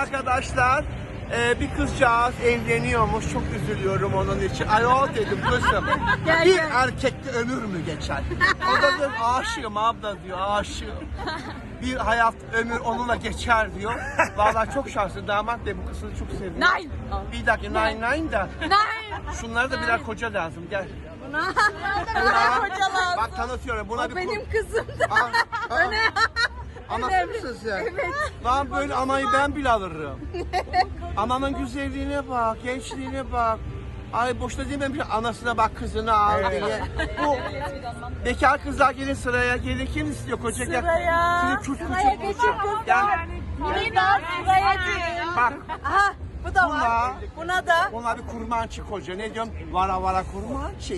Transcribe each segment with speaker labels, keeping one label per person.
Speaker 1: Arkadaşlar e, bir kızcağız evleniyormuş. Çok üzülüyorum onun için. Ayol dedim kızım. Bir erkekte ömür mü geçer? O da diyor aşığım abla diyor aşığım. Bir hayat ömür onunla geçer diyor. Vallahi çok şanslı damat de bu kızı çok seviyor.
Speaker 2: Nine.
Speaker 1: Bir dakika nine nine da
Speaker 2: Nine.
Speaker 1: şunlara da birer koca lazım gel.
Speaker 2: Buna. Buna kocalar.
Speaker 1: Bak tanıtıyorum buna bir ko-
Speaker 2: Benim kızım da.
Speaker 1: Aa, aa. Anası mısın sen?
Speaker 2: Evet.
Speaker 1: Lan böyle anayı ben bile alırım. Ananın güzelliğine bak, gençliğine bak. Ay boşta dememiş anasına bak kızını al diye. Bu bekar kızlar gelin sıraya gelin kim istiyor koca gel.
Speaker 2: Sıraya. Sıraya
Speaker 1: küçük
Speaker 2: kızlar.
Speaker 1: Gel.
Speaker 2: Burada sıraya girin.
Speaker 1: Bak
Speaker 2: Aha bu da var. Buna da.
Speaker 1: onlar bir kurmançı koca ne diyorum vara vara kurmançı.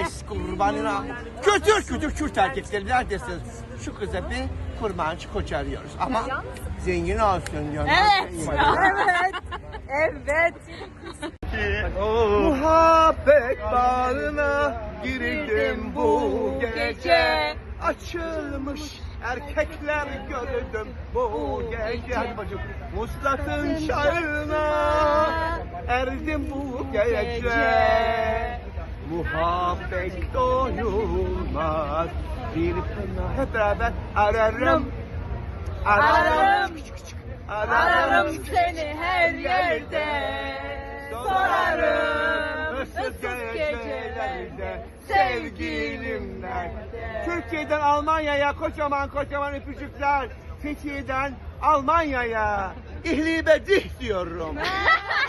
Speaker 1: Es kurbanına. Kütür kütür Kürt erkekleri neredesiniz? Şu kıza bir kurmançı koca arıyoruz ama zengin olsun diyorum.
Speaker 2: Evet. Evet. Evet.
Speaker 1: Muhabbet bağına girdim bu gece Açılmış erkekler gördüm bu gece. Hadi bacım şahına erdim bu gece. Muhabbet doyulmaz. Bir pınar Hep beraber
Speaker 2: ararım.
Speaker 1: Ararım.
Speaker 2: Ararım, seni her yerde. Sorarım.
Speaker 1: Issız gecelerde sevgilim nerede? Türkiye'den Almanya'ya kocaman kocaman öpücükler. Fethiye'den Almanya'ya ihlibe dih diyorum.